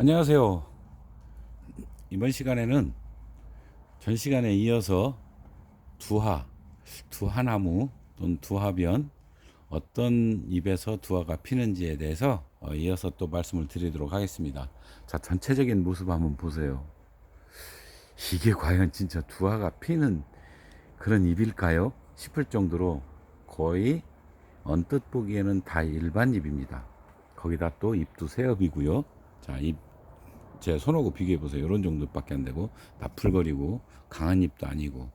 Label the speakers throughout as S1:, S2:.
S1: 안녕하세요. 이번 시간에는 전 시간에 이어서 두하, 두하나무 또는 두하변 어떤 잎에서 두하가 피는지에 대해서 어, 이어서 또 말씀을 드리도록 하겠습니다. 자, 전체적인 모습 한번 보세요. 이게 과연 진짜 두하가 피는 그런 잎일까요? 싶을 정도로 거의 언뜻 보기에는 다 일반 잎입니다. 거기다 또 잎도 새엽이고요. 자, 잎, 제 손하고 비교해 보세요. 이런 정도밖에 안 되고, 나풀거리고, 강한 잎도 아니고.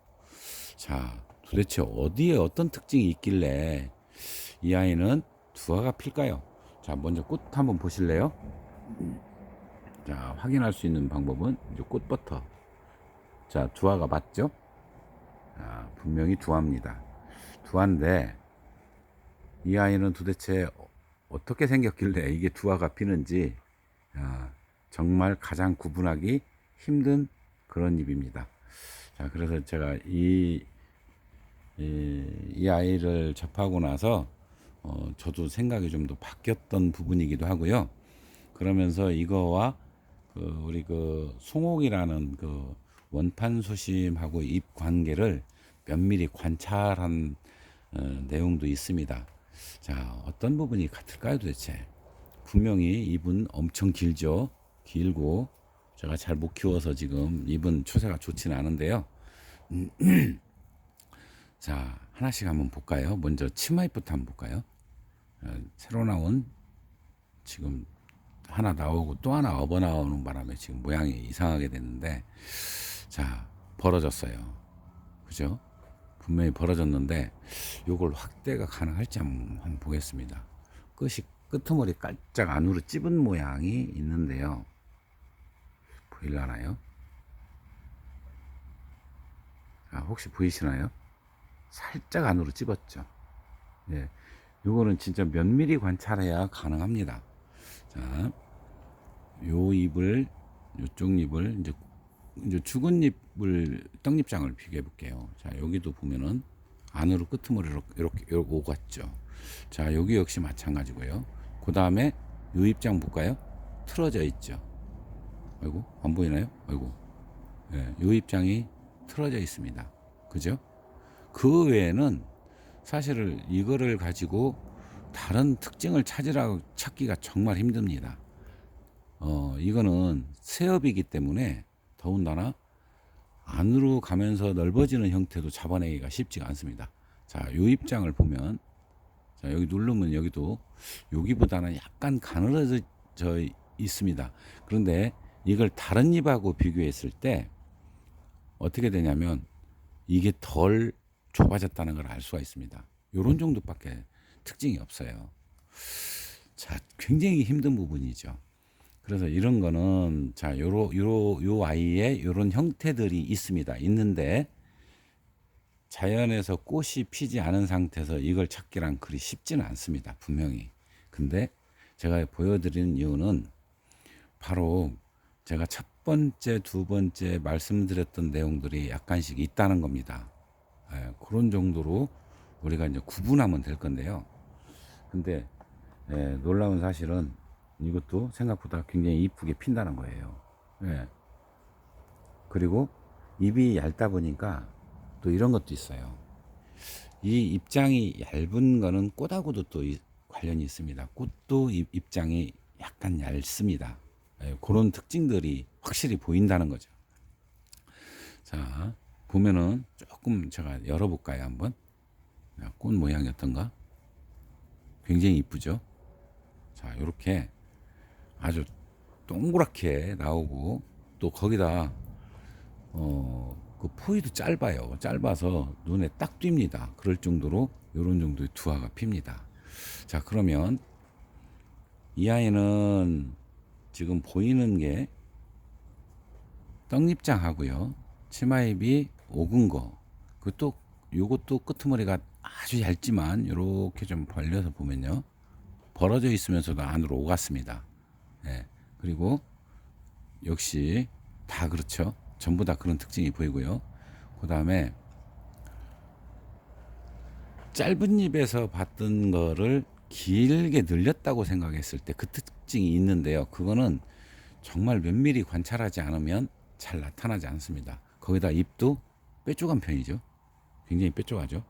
S1: 자, 도대체 어디에 어떤 특징이 있길래 이 아이는 두화가 필까요? 자, 먼저 꽃 한번 보실래요? 자, 확인할 수 있는 방법은 이제 꽃부터. 자, 두화가 맞죠? 아, 분명히 두화입니다. 두화인데, 이 아이는 도대체 어떻게 생겼길래 이게 두화가 피는지 아, 정말 가장 구분하기 힘든 그런 잎입니다. 자, 그래서 제가 이, 이, 이 아이를 접하고 나서 어, 저도 생각이 좀 더 바뀌었던 부분이기도 하고요. 그러면서 이거와 그 우리 그 송옥이라는 그 원판 소심하고 잎 관계를 면밀히 관찰한 어, 내용도 있습니다. 자, 어떤 부분이 같을까요, 도대체? 분명히 잎은 엄청 길죠. 길고 제가 잘 못 키워서 지금 잎은 추세가 좋지는 않은데요. 자, 하나씩 한번 볼까요? 먼저 치마잎부터 한번 볼까요? 어, 새로 나온 지금 하나 나오고 또 하나 업어 나오는 바람에 지금 모양이 이상하게 됐는데 자, 벌어졌어요. 그죠? 분명히 벌어졌는데 요걸 확대가 가능할지 한번, 한번 보겠습니다. 끝이 끄트머리 깔짝 안으로 찝은 모양이 있는데요. 보일라나요? 아, 혹시 보이시나요? 살짝 안으로 찝었죠. 예. 요거는 진짜 면밀히 관찰해야 가능합니다. 자, 요 잎을, 요쪽 잎을 이제 이제 죽은 잎을 떡잎장을 비교해 볼게요. 자, 여기도 보면은 안으로 끄트머리로 이렇게, 이렇게 오갔죠. 자, 여기 역시 마찬가지고요. 그 다음에 요 입장 볼까요? 틀어져 있죠. 아이고, 안 보이나요? 아이고. 예, 요 입장이 틀어져 있습니다. 그죠? 그 외에는 사실은 이거를 가지고 다른 특징을 찾으라 찾기가 정말 힘듭니다. 어, 이거는 새업이기 때문에 더군다나 안으로 가면서 넓어지는 형태도 잡아내기가 쉽지가 않습니다. 자, 요 입장을 보면 자, 여기 누르면 여기도 여기보다는 약간 가늘어져 있습니다. 그런데 이걸 다른 잎하고 비교했을 때 어떻게 되냐면 이게 덜 좁아졌다는 걸 알 수가 있습니다. 요런 정도밖에 특징이 없어요. 자, 굉장히 힘든 부분이죠. 그래서 이런 거는 자, 요로 요로 요 아이의 요런 형태들이 있습니다. 있는데 자연에서 꽃이 피지 않은 상태에서 이걸 찾기란 그리 쉽지는 않습니다. 분명히. 근데 제가 보여드리는 이유는 바로 제가 첫 번째, 두 번째 말씀드렸던 내용들이 약간씩 있다는 겁니다. 예, 그런 정도로 우리가 이제 구분하면 될 건데요. 근데 예, 놀라운 사실은 이것도 생각보다 굉장히 이쁘게 핀다는 거예요. 예. 그리고 잎이 얇다 보니까 또 이런 것도 있어요. 이 입장이 얇은 거는 꽃하고도 또 관련이 있습니다. 꽃도 입장이 약간 얇습니다. 예, 그런 특징들이 확실히 보인다는 거죠. 자, 보면은 조금 제가 열어볼까요, 한번? 꽃 모양이 어떤가? 굉장히 이쁘죠? 자, 이렇게 아주 동그랗게 나오고 또 거기다 어, 그 포위도 짧아요. 짧아서 눈에 딱 띕니다. 그럴 정도로 이런 정도의 두화가 핍니다. 자, 그러면 이 아이는 지금 보이는 게 떡잎장하고요. 치마잎이 오근 거. 그또 요것도 끄트머리가 아주 얇지만 이렇게 좀 벌려서 보면요. 벌어져 있으면서도 안으로 오갔습니다. 예. 그리고 역시 다 그렇죠. 전부 다 그런 특징이 보이고요. 그 다음에 짧은 잎에서 봤던 거를 길게 늘렸다고 생각했을 때 그 특징이 있는데요. 그거는 정말 면밀히 관찰하지 않으면 잘 나타나지 않습니다. 거기다 입도 뾰족한 편이죠. 굉장히 뾰족하죠.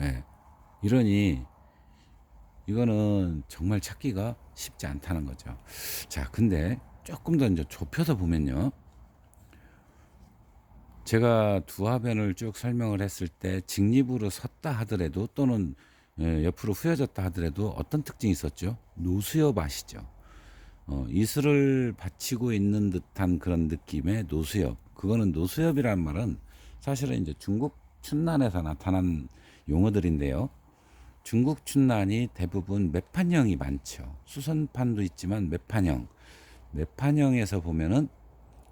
S1: 예. 이러니 이거는 정말 찾기가 쉽지 않다는 거죠. 자, 근데 조금 더 이제 좁혀서 보면요. 제가 두화변을 쭉 설명을 했을 때 직립으로 섰다 하더라도 또는 예, 옆으로 후여졌다 하더라도 어떤 특징이 있었죠? 노수엽 아시죠? 어, 이슬을 받치고 있는 듯한 그런 느낌의 노수엽. 그거는 노수엽이라는 말은 사실은 이제 중국 춘난에서 나타난 용어들인데요. 중국 춘난이 대부분 매판형이 많죠. 수선판도 있지만 매판형. 매판형에서 보면은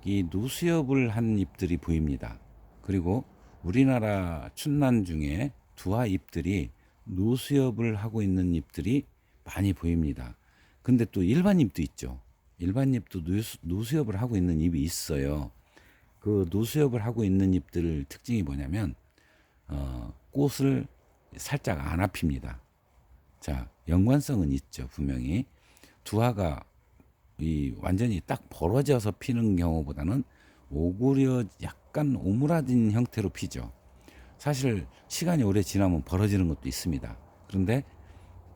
S1: 이 노수엽을 한 잎들이 보입니다. 그리고 우리나라 춘난 중에 두화 잎들이 노수엽을 하고 있는 잎들이 많이 보입니다. 근데 또 일반 잎도 있죠. 일반 잎도 노수, 노수엽을 하고 있는 잎이 있어요. 그 노수엽을 하고 있는 잎들 특징이 뭐냐면 어, 꽃을 살짝 안 앞힙니다. 자, 연관성은 있죠, 분명히. 두화가 이 완전히 딱 벌어져서 피는 경우보다는 오구려 약간 오므라진 형태로 피죠. 사실 시간이 오래 지나면 벌어지는 것도 있습니다. 그런데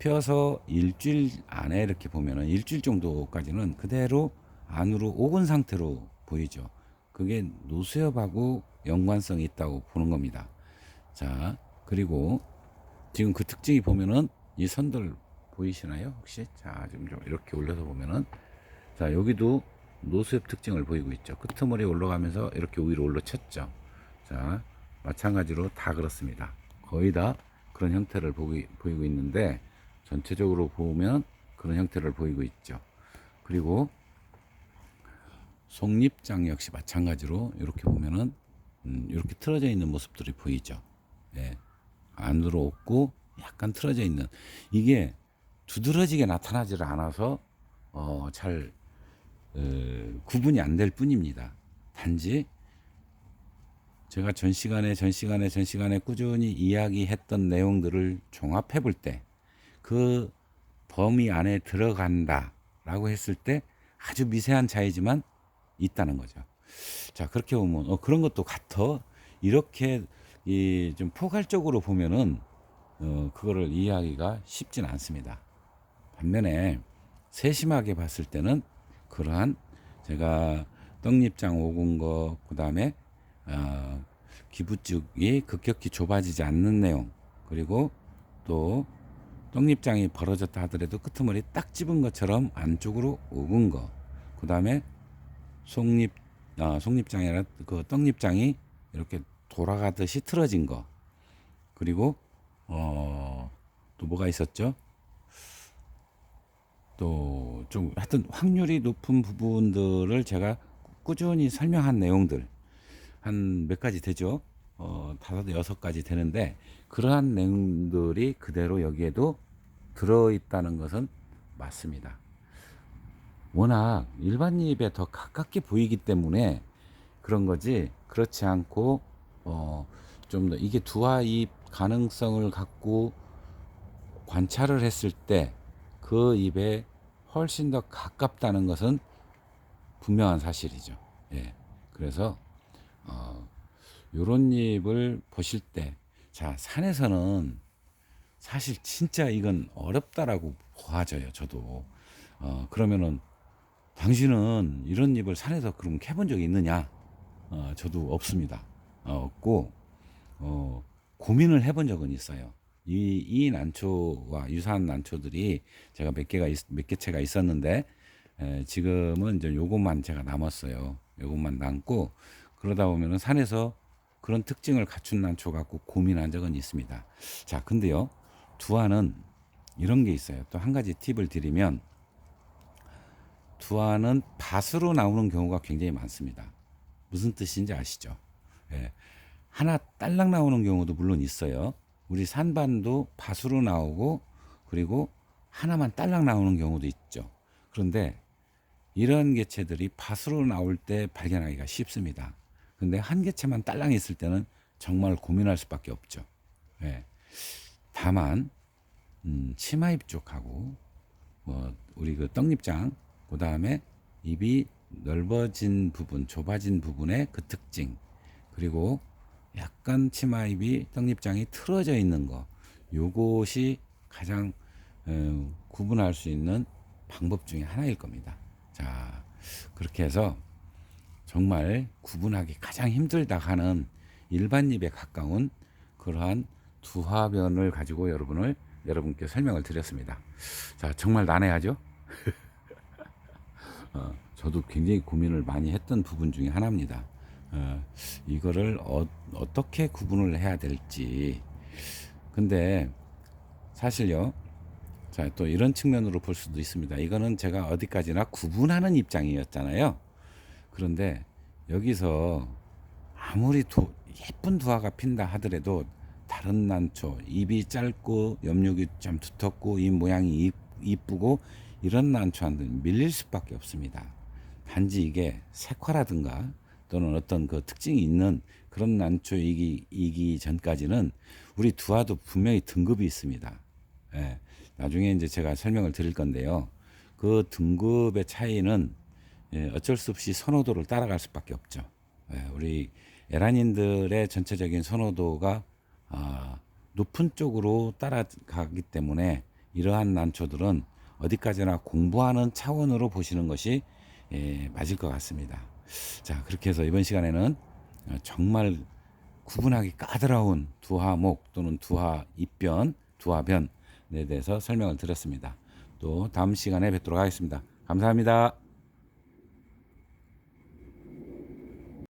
S1: 펴서 일주일 안에 이렇게 보면은 일주일 정도까지는 그대로 안으로 오근 상태로 보이죠. 그게 노수엽하고 연관성이 있다고 보는 겁니다. 자, 그리고 지금 그 특징이 보면은 이 선들 보이시나요? 혹시? 자, 지금 좀 이렇게 올려서 보면은 자, 여기도 노수엽 특징을 보이고 있죠. 끄트머리 올라가면서 이렇게 위로 올라쳤죠. 자, 마찬가지로 다 그렇습니다. 거의 다 그런 형태를 보기, 보이고 있는데 전체적으로 보면 그런 형태를 보이고 있죠. 그리고 속립장 역시 마찬가지로 이렇게 보면은 음, 이렇게 틀어져 있는 모습들이 보이죠. 예. 안으로 없고 약간 틀어져 있는 이게 두드러지게 나타나지를 않아서 어, 잘 어, 구분이 안 될 뿐입니다. 단지 제가 전 시간에 전 시간에 전 시간에 꾸준히 이야기했던 내용들을 종합해 볼 때 그 범위 안에 들어간다라고 했을 때 아주 미세한 차이지만 있다는 거죠. 자 그렇게 보면 어, 그런 것도 같아 이렇게 이 좀 포괄적으로 보면은 어, 그거를 이해하기가 쉽진 않습니다. 반면에 세심하게 봤을 때는 그러한 제가 떡잎장 오군 거 그다음에 어, 기부쭉이 급격히 좁아지지 않는 내용. 그리고 또 떡잎장이 벌어졌다 하더라도 끄트머리 딱 집은 것처럼 안쪽으로 오군 거. 그 다음에 속잎 아, 속잎장이 아니라 그 떡잎장이 이렇게 돌아가듯이 틀어진 거. 그리고 어, 또 뭐가 있었죠? 또 좀 하여튼 확률이 높은 부분들을 제가 꾸준히 설명한 내용들 한 몇 가지 되죠? 어, 다섯 여섯 가지 되는데 그러한 내용들이 그대로 여기에도 들어 있다는 것은 맞습니다. 워낙 일반 잎에 더 가깝게 보이기 때문에 그런 거지 그렇지 않고 어, 좀 더 이게 두화잎 가능성을 갖고 관찰을 했을 때그 잎에 훨씬 더 가깝다는 것은 분명한 사실이죠. 예. 그래서 어, 요런 잎을 보실 때, 자 산에서는 사실 진짜 이건 어렵다라고 보아져요. 저도 어, 그러면은 당신은 이런 잎을 산에서 그럼 캐본 적이 있느냐? 어, 저도 없습니다. 어, 없고 어, 고민을 해본 적은 있어요. 이, 이 난초와 유사한 난초들이 제가 몇 개가, 있, 몇 개체가 있었는데, 에, 지금은 이제 요것만 제가 남았어요. 요것만 남고, 그러다 보면은 산에서 그런 특징을 갖춘 난초 갖고 고민한 적은 있습니다. 자, 근데요, 두화는 이런 게 있어요. 또 한 가지 팁을 드리면, 두화는 밭으로 나오는 경우가 굉장히 많습니다. 무슨 뜻인지 아시죠? 예. 하나 딸랑 나오는 경우도 물론 있어요. 우리 산반도 밭으로 나오고 그리고 하나만 딸랑 나오는 경우도 있죠. 그런데 이런 개체들이 밭으로 나올 때 발견하기가 쉽습니다. 근데 한 개체만 딸랑 있을 때는 정말 고민할 수밖에 없죠. 예. 다만 음, 치마잎 쪽하고 뭐 우리 그 떡잎장 그 다음에 잎이 넓어진 부분, 좁아진 부분의 그 특징, 그리고 약간 치마입이 떡잎장이 틀어져 있는 거, 요것이 가장 어, 구분할 수 있는 방법 중에 하나일 겁니다. 자, 그렇게 해서 정말 구분하기 가장 힘들다 하는 일반잎에 가까운 그러한 두화변을 가지고 여러분을 여러분께 설명을 드렸습니다. 자, 정말 난해하죠? 어, 저도 굉장히 고민을 많이 했던 부분 중에 하나입니다. 어, 이거를 어, 어떻게 구분을 해야 될지. 근데 사실요, 자, 또 이런 측면으로 볼 수도 있습니다. 이거는 제가 어디까지나 구분하는 입장이었잖아요. 그런데 여기서 아무리 도, 예쁜 두화가 핀다 하더라도 다른 난초, 입이 짧고 옆육이 좀 두텁고 이 모양이 이- 이쁘고 이런 난초한테는 밀릴 수밖에 없습니다. 단지 이게 색화라든가 또는 어떤 그 특징이 있는 그런 난초이기 이기 전까지는 우리 두화도 분명히 등급이 있습니다. 예, 나중에 이제 제가 설명을 드릴 건데요. 그 등급의 차이는 예, 어쩔 수 없이 선호도를 따라갈 수밖에 없죠. 예, 우리 에란인들의 전체적인 선호도가 아, 높은 쪽으로 따라가기 때문에 이러한 난초들은 어디까지나 공부하는 차원으로 보시는 것이 예, 맞을 것 같습니다. 자, 그렇게 해서 이번 시간에는 어, 정말 구분하기 까다로운 두화목 또는 두화 입변, 두화변에 대해서 설명을 드렸습니다. 또 다음 시간에 뵙도록 하겠습니다. 감사합니다.